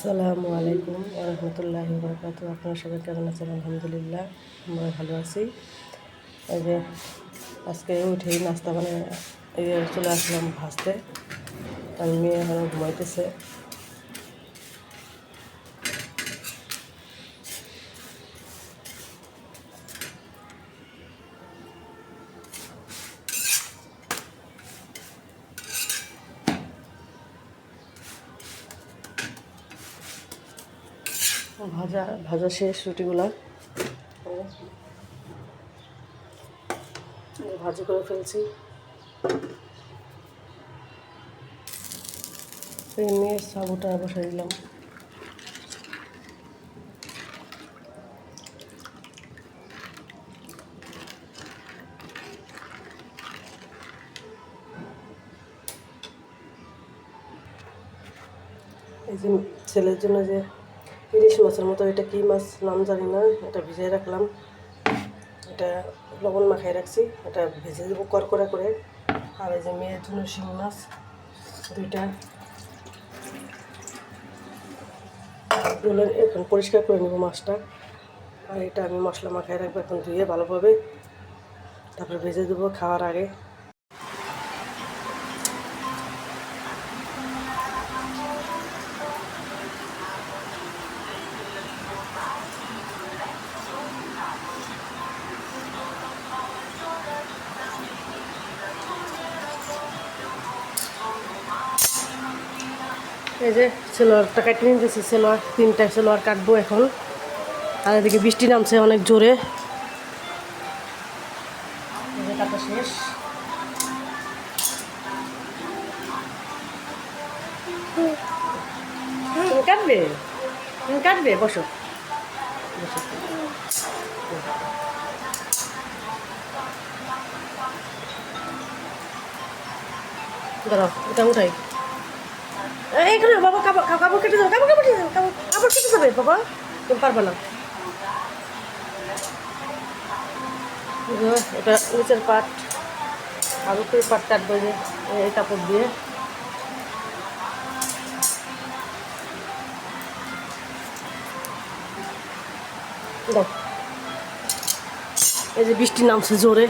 আসসালামু আলাইকুম রহমতুল্লাহ বরকাত আপনারা সবাই কেমন আছেন? আলহামদুলিল্লাহ, আমরা ভালো আছি। এই যে আজকে উঠেই নাস্তা মানে চলে আসলাম ভাজতে আর মেয়ে ঘুমাইতেছে। ভাজা ভাজা শেষ রুটিগুলো। ভাজি করে ফেলছি। মেয়ের সাবুটা বসাই দিলাম। এই যে ছেলের জন্য যে ইলিশ মাছের মতো এটা কি মাছ নাম জানি না, এটা ভিজিয়ে রাখলাম। এটা লবণ মাখাই রাখছি, এটা ভেজে দেবো করকরা করে। আর এই যে মেয়ের জন্য শিং মাছ, দুইটা। এখন পরিষ্কার করে নেব মাছটা। আর এটা আমি মশলা মাখাই রাখব এখন ধুয়ে ভালোভাবে। তারপরে ভেজে দেবো খাওয়ার আগে। এই যে সেলোয়ারটা কাটিয়ে নিতেছি, সেলোয়ার, তিনটা সেলোয়ার কাটবো এখন। আর এদিকে বৃষ্টি নামছে অনেক জোরে। শেষ। কাটবে? কাটবে? বসো। বসো। দাঁড়াও, এটা উঠাই। এইখানে বাবা, কাপড় কাপড় কেটে যাবে কাপড় কেটে যাবে কাপড় কাপড় কেটে যাবে বাবা। তুমি পারবে না। এটা নিচের পাট আর উপরের পাট কাটবে যে এই কাপড় দিয়ে। এই যে বৃষ্টি নামছে জোরে।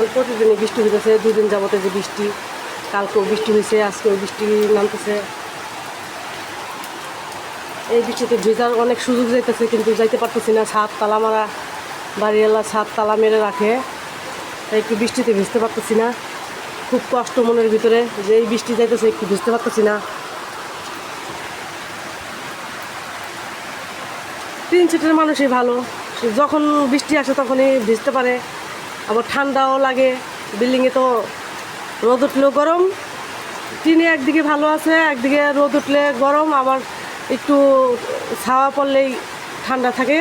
এখন প্রতিদিনই বৃষ্টি হইতেছে দুদিন যাবতে যে বৃষ্টি, কালকেও বৃষ্টি হয়েছে আজকেও বৃষ্টি নামতেছে। এই বৃষ্টিতে ভেজার অনেক সুযোগ যাইতেছে, কিন্তু যাইতে পারতেছি না, ছাদ তালা মারা, বাড়িওয়ালা ছাদ তালা মেরে রাখে। তাই একটু বৃষ্টিতে ভিজতে পারতেছি না। খুব কষ্ট মনের ভিতরে যে এই বৃষ্টি যাইতেছে, একটু ভিজতে পারতেছি না। তিন সিটের মানুষই ভালো। যখন বৃষ্টি আসে তখনই ভিজতে পারে। আবার ঠান্ডাও লাগে বিল্ডিংয়ে তো রোদ উঠলেও গরম। টিনে একদিকে ভালো আছে, একদিকে রোদ উঠলে গরম, আবার একটু ছাওয়া পড়লেই ঠান্ডা থাকে।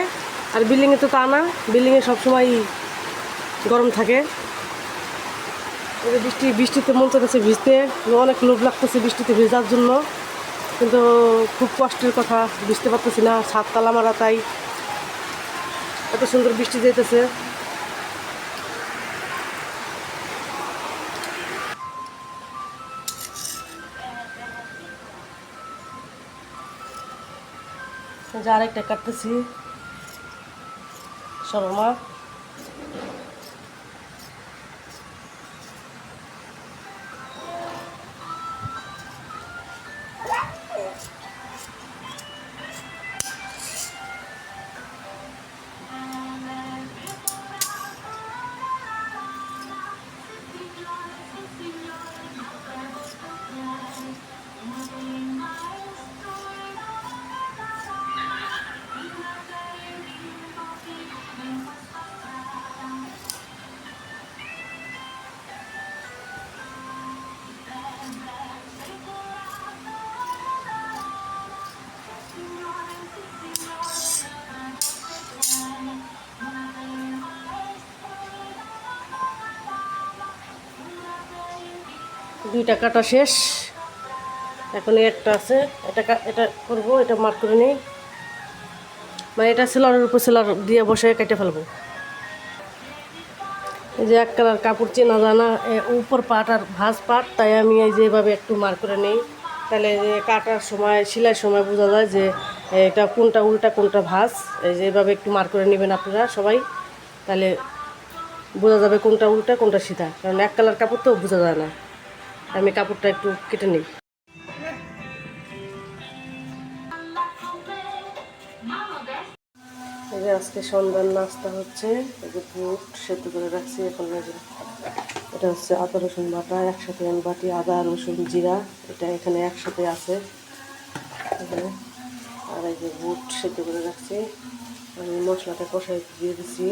আর বিল্ডিংয়ে তো তা না বিল্ডিংয়ে সবসময় গরম থাকে। বৃষ্টি, বৃষ্টিতে মন চাইতেছে ভিজতে, অনেক লোভ লাগতেছে বৃষ্টিতে ভেজার জন্য। কিন্তু খুব কষ্টের কথা বুঝতে পারতেছি না ছাদ তালা মারা তাই। এত সুন্দর বৃষ্টি যেতেছে। যে আরেকটা কাটতেছি। শর্মা দুইটা কাটা শেষ। এখন একটা আছে, এটা এটা করব, এটা মার্ক করে নিই। মানে এটা সেলারের উপর সেলার দিয়ে বসে কেটে ফেলব। এই যে এক কালার কাপড় চেনা জানা উপর পাট আর ভাঁজ পাট, তাই আমি এই যে এভাবে একটু মার করে নিই। তাহলে যে কাটার সময়, সেলাইয়ের সময় বোঝা যায় যে এটা কোনটা উল্টা, কোনটা ভাঁজ। এই যে এভাবে একটু মার করে নেবেন আপনারা সবাই। তাহলে বোঝা যাবে কোনটা উল্টা, কোনটা সিধা। কারণ এক কালার কাপড় তো বোঝা যায় না। আমি কাপড়টা একটু কেটে নিই। আজকে সন্ধ্যার নাস্তা হচ্ছে বুট সেদ্ধ করে রাখছি এখন এটা হচ্ছে আদা, রসুন বাটা, একসাথে আমি বাটি, আদা, রসুন, জিরা, এটা এখানে একসাথে আছে। আর এই যে বুট সেদ্ধ করে রাখছি। আমি মশলাটা কষাই দিয়ে দিচ্ছি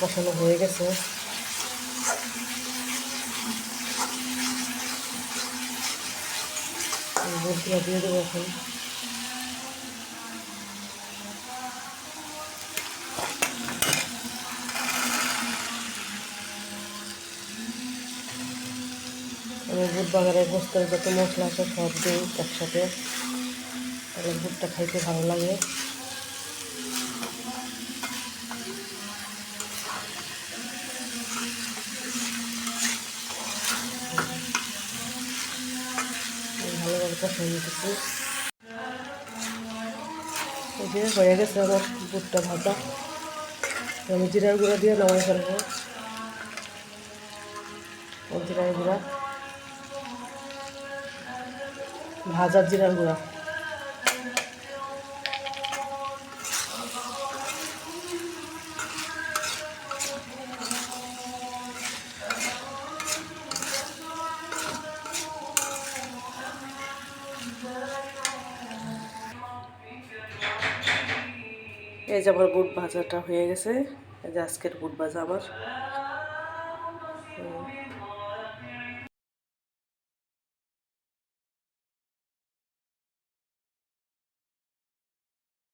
কষানো হয়ে গেছে। বুটগুলো দিয়ে দেবো এখন। আমি বুট বাগানের বস্তার যত মশলা আছে সব দিই একসাথে। তাহলে বুটটা খাইতে ভালো লাগে আমি ভালোভাবে কষাই নিতেছি এই যে হয়ে গেছে আমার বুটটা ভাজা। আমি জিরার গুঁড়া দিয়ে নামাই ফেলব। জিরার গুঁড়া। ভাজার জিরার গুঁড়া। এই যে আমার বুট ভাজাটা হয়ে গেছে। এই যে আজকের বুট ভাজা আমার।